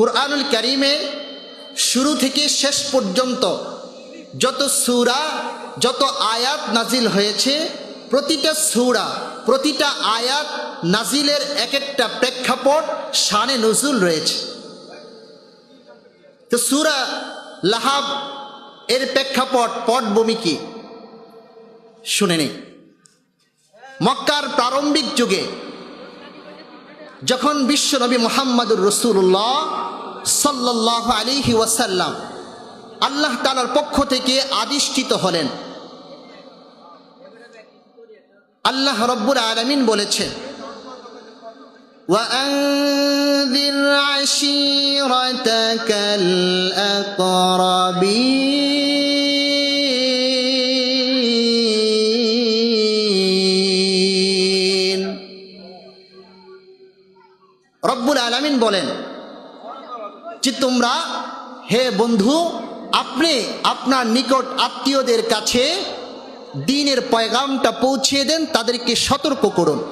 কোরআনুল করিমে শুরু থেকে শেষ পর্যন্ত যত সুরা, যত আয়াত নাজিল হয়েছে, প্রতিটা সুরা, প্রতিটা আয়াত নাজিলের এক একটা প্রেক্ষাপট শানে নজুল রয়েছে। তো সুরা লাহাব এর প্রেক্ষাপট পটভূমি কি? শুনে নেই। মক্কার প্রারম্ভিক যুগে যখন বিশ্বনবী মোহাম্মদুর রসুল্লাহ সাল্লাহ আলিহি ওয়াসাল্লাম আল্লাহ তালার পক্ষ থেকে আদিষ্ঠিত হলেন আল্লাহ রব্বুর আলমিন বলেছেন وأنذر عشيرتك الأقربين রব্বুল আলামিন বলেন যে তোমরা, হে বন্ধু, আপনি আপনার নিকট আত্মীয়দের কাছে দিনের পয়গামটা পৌঁছিয়ে দেন, তাদেরকে সতর্ক করুন।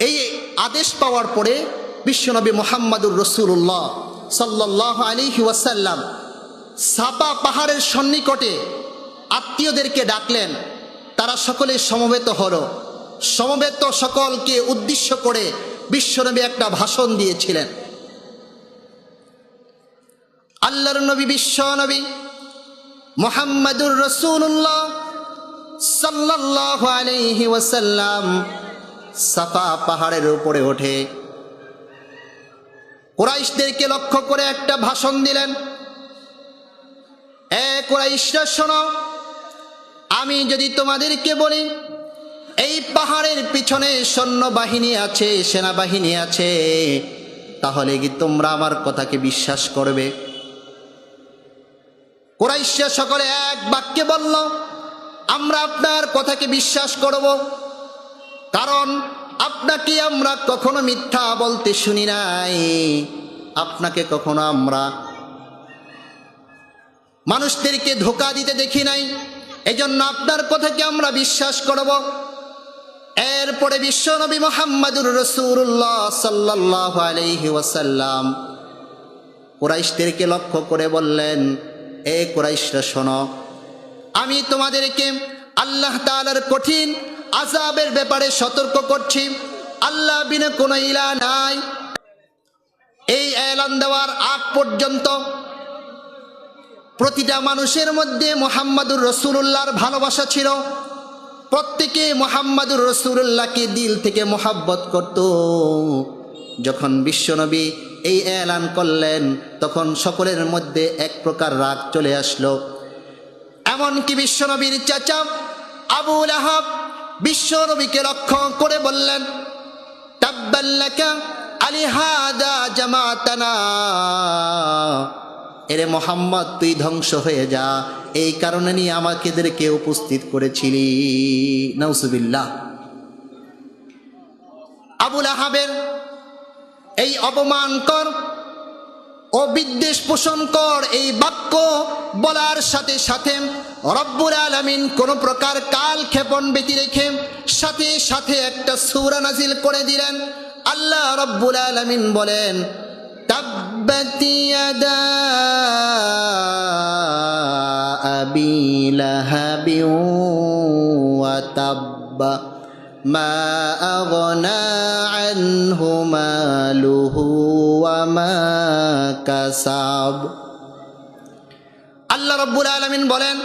এই আদেশ পাওয়ার পরে বিশ্বনবী মোহাম্মদুর রসুল্লাহ সাল্লাহ আলিহি ওয়াসাল্লাম সাপা পাহাড়ের সন্নিকটে আত্মীয়দেরকে ডাকলেন। তারা সকলে সমবেত হল। সমবেত সকলকে উদ্দেশ্য করে বিশ্বনবী একটা ভাষণ দিয়েছিলেন। আল্লাহর নবী বিশ্ব নবী মোহাম্মদুর রসুল্লাহ সাল্লাহ আলিহি সাফা পাহাড়ের উপরে ওঠে। কোরাইশদেরকে লক্ষ্য করে একটা ভাষণ দিলেন, এ কোরাইশরা, শোনো, আমি যদি তোমাদেরকে বলি, এই পাহাড়ের পিছনে সৈন্যবাহিনী আছে, সেনাবাহিনী আছে, তাহলে কি তোমরা আমার কথাকে বিশ্বাস করবে? কোরাইশরা সকলে এক বাক্যে বলল, আমরা আপনার কথাকে বিশ্বাস করব। কারণ আপনাকে আমরা কখনো মিথ্যা বলতে শুনি নাই। আপনাকে কখনো আমরা মানুষদেরকে ধোকা দিতে দেখি নাই। এজন্য আপনার কথাকে আমরা বিশ্বাস করব। এরপরে বিশ্বনবী মোহাম্মদুর রসুল্লাহ সাল্লাহ আলহি ওয়াসাল্লাম কুরাইশদেরকে লক্ষ্য করে বললেন এ কুরাইশরা, শোনো। আমি তোমাদেরকে আল্লাহ তালার কঠিন আজাবের ব্যাপারে সতর্ক করছি। আল্লাহ বিনা কোনো ইলা নাই। এই এলান দেওয়ার আগ পর্যন্ত প্রতিটা মানুষের মধ্যে মোহাম্মদুর রসুল্লাহর ভালোবাসা ছিল। প্রত্যেকে মোহাম্মদুর রসুল্লাহকে দিল থেকে মোহাব্বত করত। যখন বিশ্বনবী এই এলান করলেন, তখন সকলের মধ্যে এক প্রকার রাগ চলে আসলো। এমনকি বিশ্বনবীর চাচা আবুল আহাব বিশ্বনবীকে লক্ষ্য করে বললেন এরে মোহাম্মদ, তুই ধ্বংস হয়ে যা। এই কারণে নিয়ে আমাকে আমাকেদেরকে উপস্থিত করেছিলি। নৌসুবিল্লাহ আবুল আহাবের এই অপমানকর ও বিদ্বেষ পোষণ কর এই বাক্য বলার সাথে সাথে রব্বুল আলমিন কোন প্রকার কাল ক্ষেপণ ব্যতি রেখে সাথে সাথে একটা সূরা নাজিল করে দিলেন। আল্লাহ রব্বুল আলমিন বলেন, তাব্বাত ইয়াদা আবি লাহাবি তাব্বা ما আনহু কাসাব। আল্লাহ রব্বুল আলমিন বলেন,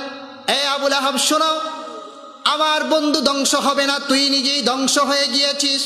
এ আবুল আহাব শোনো, আমার বন্ধু ধ্বংস হবে না, তুই নিজেই ধ্বংস হয়ে গিয়েছিস।